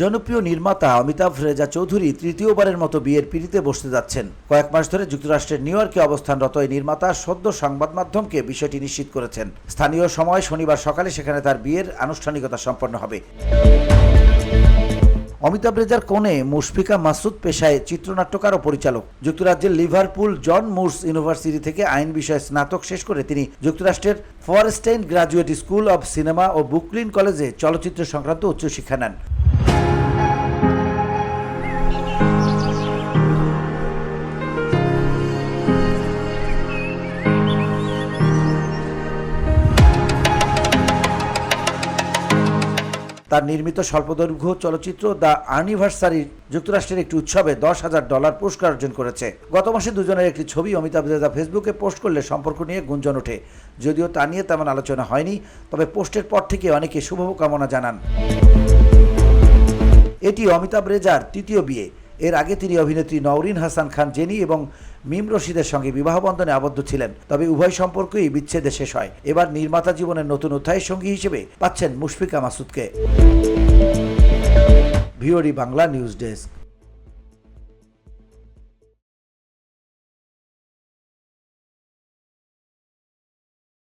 জনপ্রিয় নির্মাতা অমিতাভ রেজা চৌধুরী তৃতীয়বারের মতো বিয়ের পিড়িতে বসতে যাচ্ছেন। কয়েক মাস ধরে যুক্তরাষ্ট্রের নিউ ইয়র্কে অবস্থানরত এই নির্মাতা সদ্য সংবাদ মাধ্যমকে বিষয়টি নিশ্চিত করেছেন। স্থানীয় সময় শনিবার সকালে সেখানে তার বিয়ের আনুষ্ঠানিকতা সম্পন্ন হবে। অমিতাভ রেজার কোণে মুশফিকা মাসুদ পেশায় চিত্রনাট্যকার ও পরিচালক। যুক্তরাজ্যের লিভারপুল জন মুর্স ইউনিভার্সিটি থেকে আইন বিষয়ে স্নাতক শেষ করে তিনি যুক্তরাষ্ট্রের Feirstein graduate school of cinema O Brooklyn কলেজে চলচ্চিত্র সংক্রান্ত উচ্চশিক্ষা নেন। তার নির্মিত স্বল্পদৈর্ঘ্য চলচ্চিত্র দ্য আনিভার্সারি যুক্তরাষ্ট্রের একটি উৎসবে দশ হাজার ডলার পুরস্কার অর্জন করেছে। গত মাসে দুজনের একটি ছবি অমিতাভ রেজা ফেসবুকে পোস্ট করলে সম্পর্ক নিয়ে গুঞ্জন ওঠে। যদিও তা নিয়ে তেমন আলোচনা হয়নি, তবে পোস্টের পর থেকে অনেকে শুভকামনা জানান। এটি অমিতাভ রেজার তৃতীয় বিয়ে। এর আগে তিনি অভিনেত্রী নওরিন হাসান খান, জেনি এবং মিম রশিদের সঙ্গে বিবাহবন্ধনে আবদ্ধ ছিলেন। তবে উভয় সম্পর্কই বিচ্ছেদে শেষ হয়। এবার নির্মাতা জীবনের নতুন অধ্যায়ের সঙ্গী হিসেবে পাচ্ছেন মুশফিকা মাসুদকে। ভিওরি বাংলা নিউজ ডেস্ক।